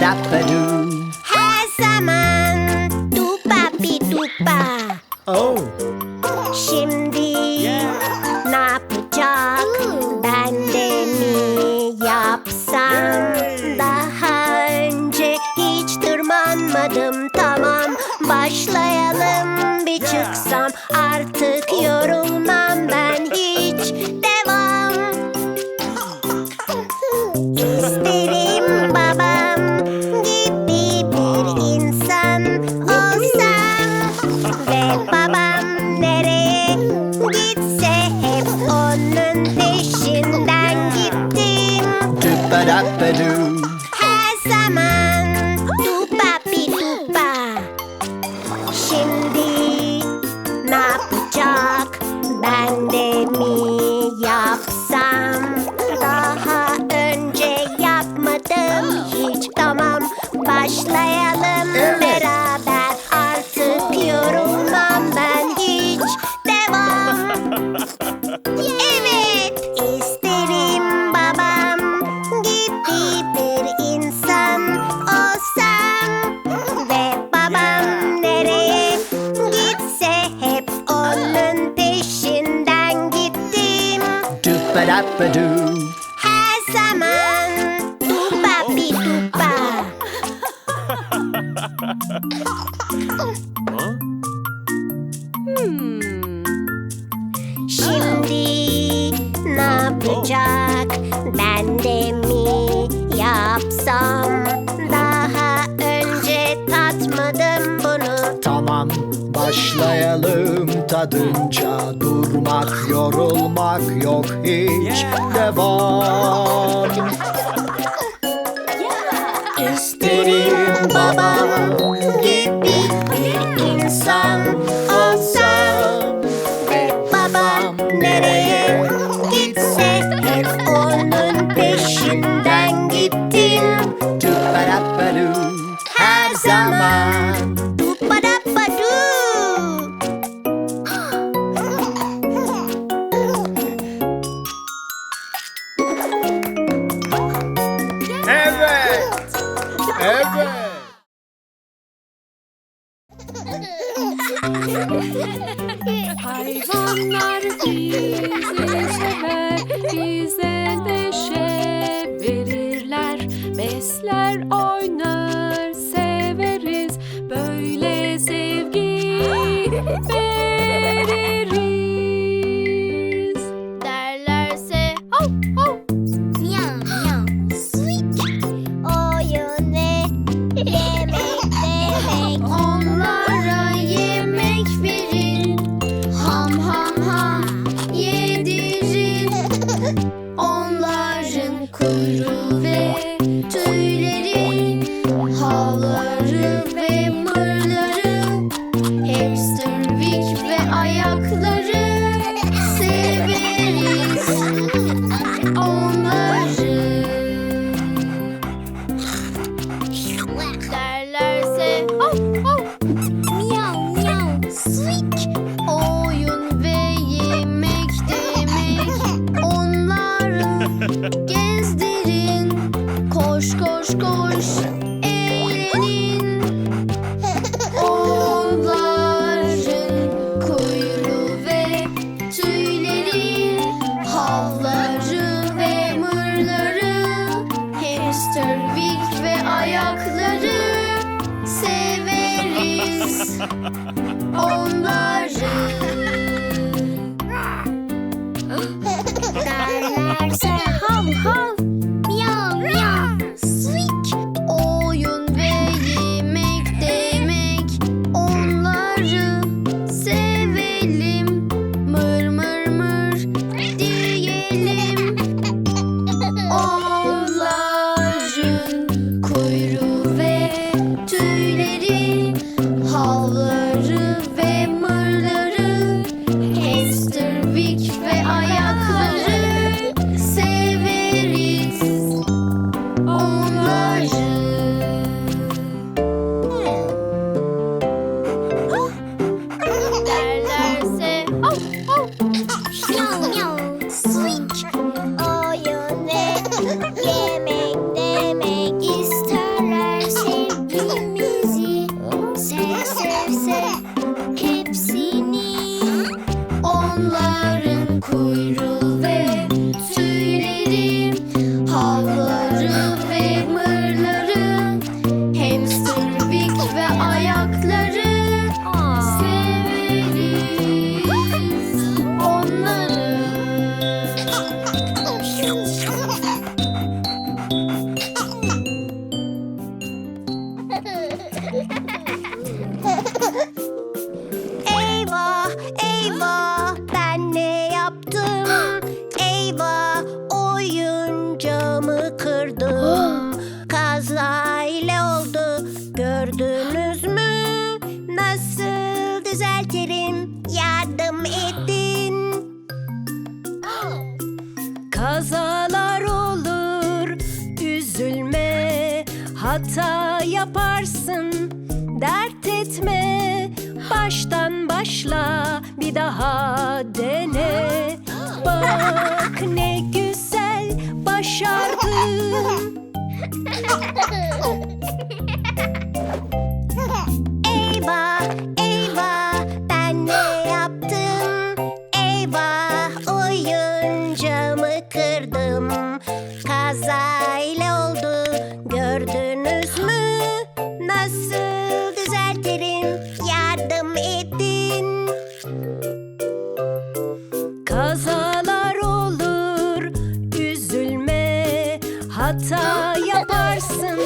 Has a man, tupa, pitupa. babadoo. Her zaman duba biduba. hmm. Şimdi ne yapacak? Ben de mi yapsam? Başlayalım. Tadınca Durmak yorulmak yok. Hiç Devam. Dürvik ve ayakları hata yaparsın, dert etme, baştan başla, bir daha dene. Bak ne güzel başardın. hata yaparsın,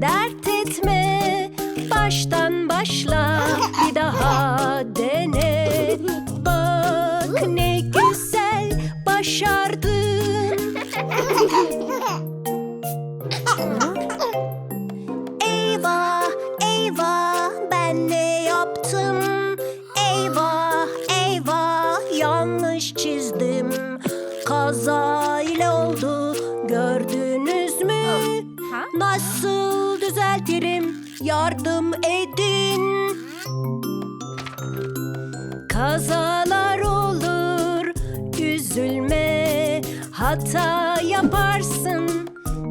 dert etme, baştan başla, bir daha dene. Bak ne güzel başardın. Eyvah, eyvah, ben ne yaptım? Eyvah, eyvah, yanlış çizdim. Kazayla oldu, gördünüz mü? Nasıl düzeltirim? Yardım edin. Kazalar olur, üzülme, hata yaparsın,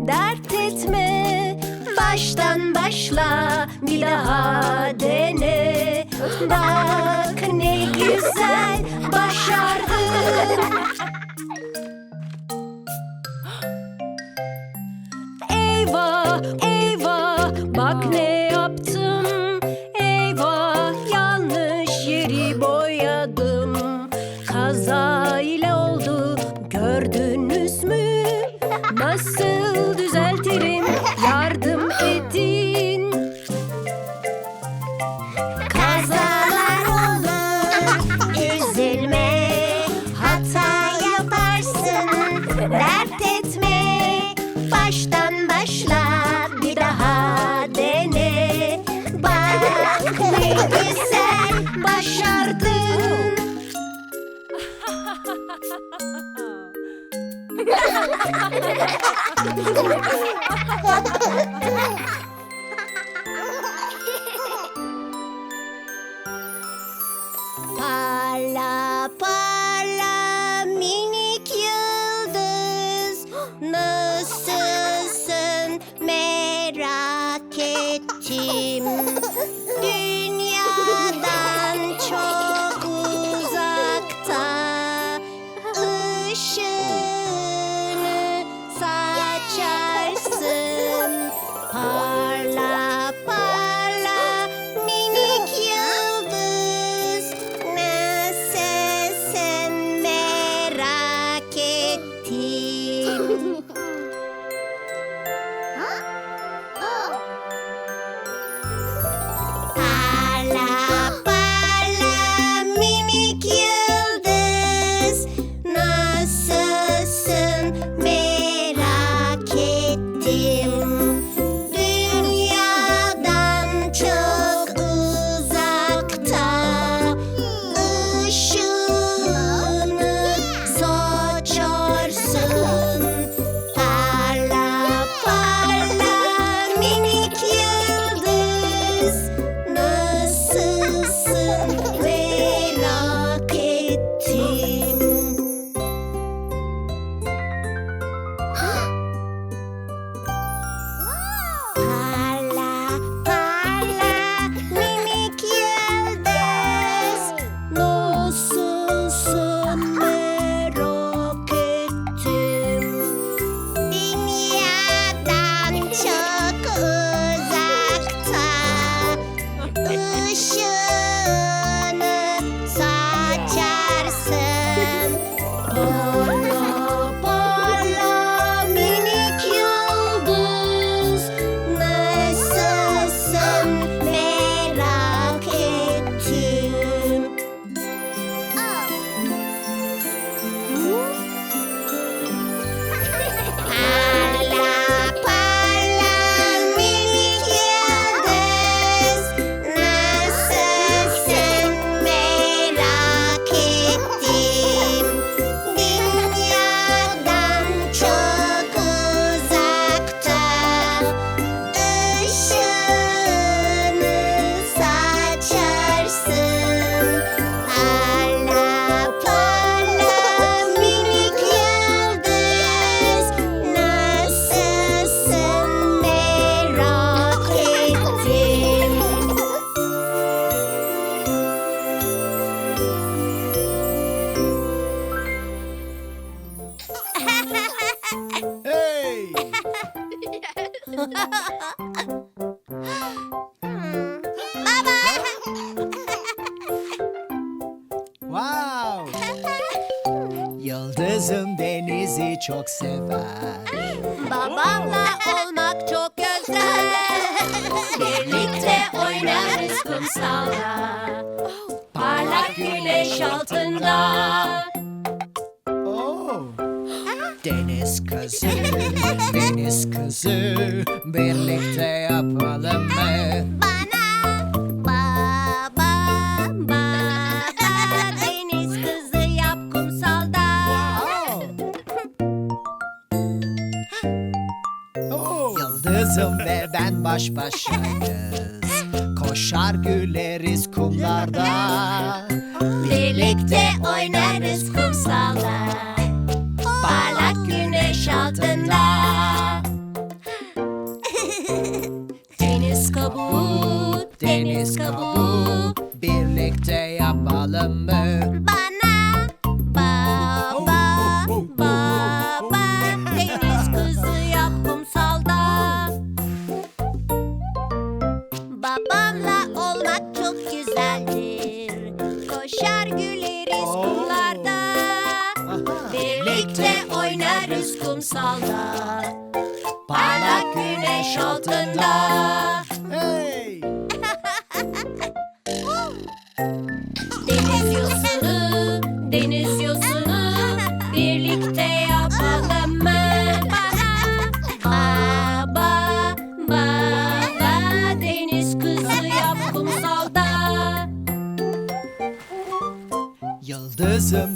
dert etme, baştan başla, bir daha dene. Bak ne güzel başardın. 빨라 빨라 Hmm. Baba. Wow. Yıldızım denizi çok sever. Kızı, deniz kızı, birlikte yapalım mı? Bana baba baba deniz kızı yap kumsalda. Yıldızım ve ben baş başayız. Koşar güleriz kumlarda. Birlikte oynarız kumsalda Birlikte oynarız kumsalda Parlak güneş altında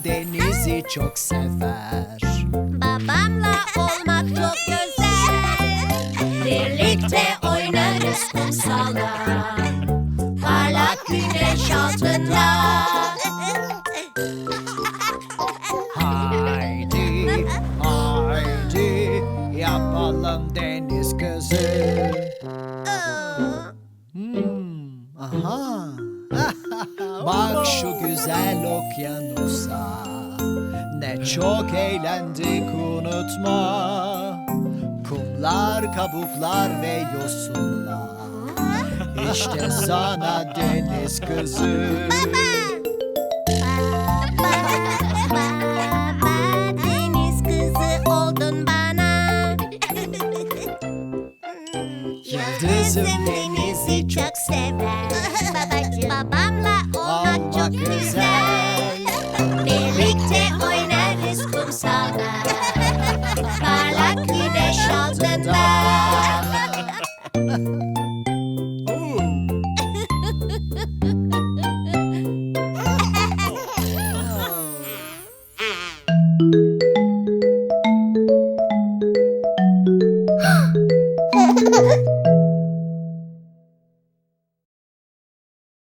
Denizi çok sever. Babamla olmak çok güzel. Birlikte oynarız kumsalda Parlak güneş altında Haydi, haydi yapalım deniz kızı. Hmm, aha. Bak şu güzel okyanusa. Ne çok eğlendik unutma. Kumlar, kabuklar ve yosunlar. İşte sana deniz kızı. Baba deniz kızı oldun bana. Yıldızım denizi çok sever.